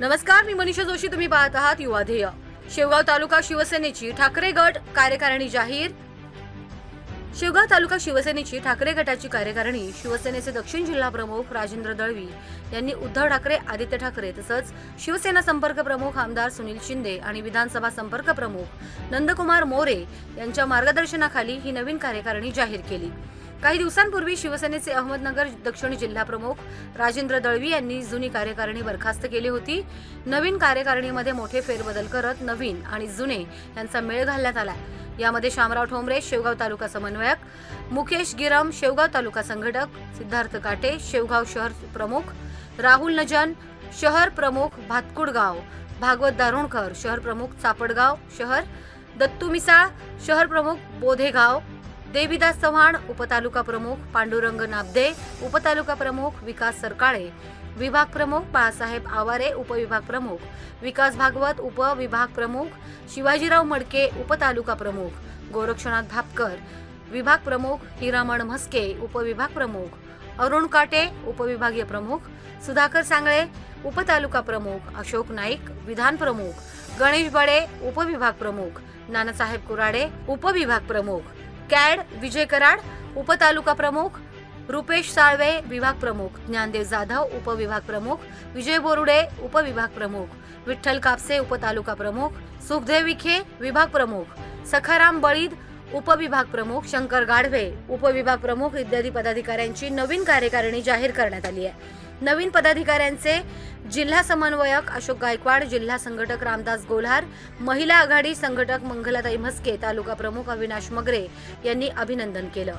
नमस्कार मी मनीषा जोशी तुम्ही पाहत आहात युवा ध्येय. शेवगाव तालुका शिवसेनेची ठाकरे गट कार्यकारिणी जाहीर. शेवगाव तालुका शिवसेनेची ठाकरे गटाची कार्यकारिणी शिवसेनेचे दक्षिण जिल्हा प्रमुख राजेंद्र दळवी यांनी उद्धव ठाकरे आदित्य ठाकरे तसंच शिवसेना संपर्क प्रमुख आमदार सुनील शिंदे आणि विधानसभा संपर्क प्रमुख नंदकुमार मोरे यांच्या मार्गदर्शनाखाली ही नवीन कार्यकारिणी जाहीर केली. काही दिवसांपूर्वी शिवसेनेचे अहमदनगर दक्षिण जिल्हा प्रमुख राजेंद्र दळवी यांनी जुनी कार्यकारिणी बरखास्त केली होती. नवीन कार्यकारिणीमध्ये मोठे फेरबदल करत नवीन आणि जुने यांचा मेळ घालण्यात आला यामध्ये शामराव ठोंबरे शेवगाव तालुका समन्वयक मुकेश गिरम शेवगाव तालुका संघटक सिद्धार्थ काटे शेवगाव शहर प्रमुख राहुल नजन शहर प्रमुख भातकुडगाव भागवत दारुणकर शहर प्रमुख चापडगाव शहर दत्तू मिसाळ शहर प्रमुख बोधेगाव देवीदास चव्हाण उपतालुका प्रमुख पांडुरंग नाबदे उपतालुका प्रमुख विकास सरकाळे विभाग प्रमुख बाळासाहेब आवारे उपविभाग प्रमुख विकास भागवत उपविभाग प्रमुख शिवाजीराव मडके उपतालुका प्रमुख गोरक्षनाथ भापकर विभाग प्रमुख हिरामण म्हस्के उपविभाग प्रमुख अरुण काटे उपविभागीय प्रमुख सुधाकर सांगळे उपतालुका प्रमुख अशोक नाईक विधान प्रमुख गणेश बडे उपविभाग प्रमुख नानासाहेब कुराडे उपविभाग प्रमुख कॅड विजय कराड उपतालुका प्रमुख रुपेश साळवे विभाग प्रमुख ज्ञानदेव जाधव उपविभाग प्रमुख विजय बोरुडे उपविभाग प्रमुख विठ्ठल कापसे उपतालुका प्रमुख सुखदेव विखे विभाग प्रमुख सखाराम बळीद उपविभाग प्रमुख शंकर गाढवे उपविभाग प्रमुख इत्यादी पदाधिकाऱ्यांची नवीन कार्यकारिणी जाहीर करण्यात आली आहे. नवीन पदाधिकाऱ्यांचे जिल्हा समन्वयक अशोक गायकवाड जिल्हा संघटक रामदास गोल्हार महिला आघाडी संघटक मंगलाताई म्हस्के तालुका प्रमुख अविनाश मगरे यांनी अभिनंदन केलं.